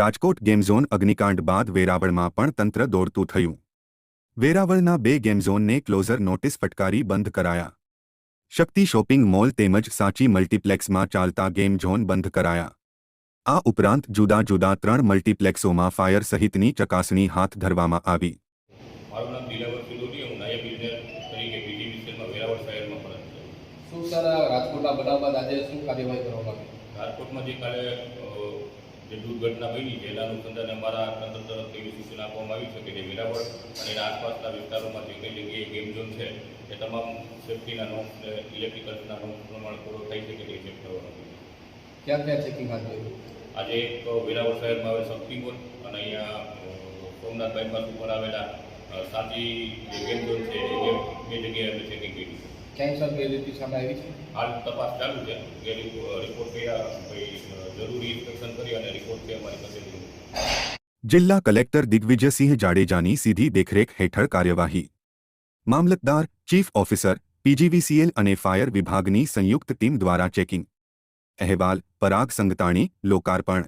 Rajkot game zone अग्निकांड બાદ वेराबड़ માં પણ તંત્ર દોરતું થયું વેરાવળ ના બે ગેમ ઝોન ને ક્લોઝર નોટિસ પટકારી બંધ કરાયા શક્તિ શોપિંગ મોલ તેમજ સાચી મલ્ટીપ્લેક્સ માં ચાલતા ગેમ ઝોન બંધ કરાયા આ ઉપरांत જુદા જુદા ત્રણ મલ્ટીપ્લેક્સો માં ફાયર સહિત ની ચકાસણી હાથ ધરવામાં આવી જે દુર્ઘટના બની જેના એના અનુસંધાને અમારા તંત્ર તરફથી એવી સૂચના આપવામાં આવી છે કે જે વેરાવળ અને એના આસપાસના વિસ્તારોમાં જે કઈ જગ્યાએ ગેમ ઝોન છે એ તમામ સેફ્ટીના અને ઇલેક્ટ્રિકલ્સના નોમ પ્રમાણે પૂરો થઈ શકે તે ચેક કરવાનો છે ક્યાં ક્યાં ચેકિંગ હાથ ધર્યું આજે એક વેરાવળ શહેરમાં આવેલ શક્તિપુર અને અહીંયા સોમનાથ બાયપાસ ઉપર આવેલા સાચી જે ગેમ ઝોન છે એ બે જગ્યાએ અમે ચેકિંગ કરી છે कैंसर में जो किसान आए थे हाल तपास चालू है ये रिपोर्ट पे या कोई जरूरी इंस्पेक्शन करी और रिपोर्ट पे हमारी पास है जिला कलेक्टर दिग्विजय सिंह जाडेजा सीधी देखरेख हेठ कार्यवाही मामलतदार चीफ ऑफिसर पीजीवीसीएल फायर विभाग की संयुक्त टीम द्वारा चेकिंग अहवाल पराग संगताणी लोकार्पण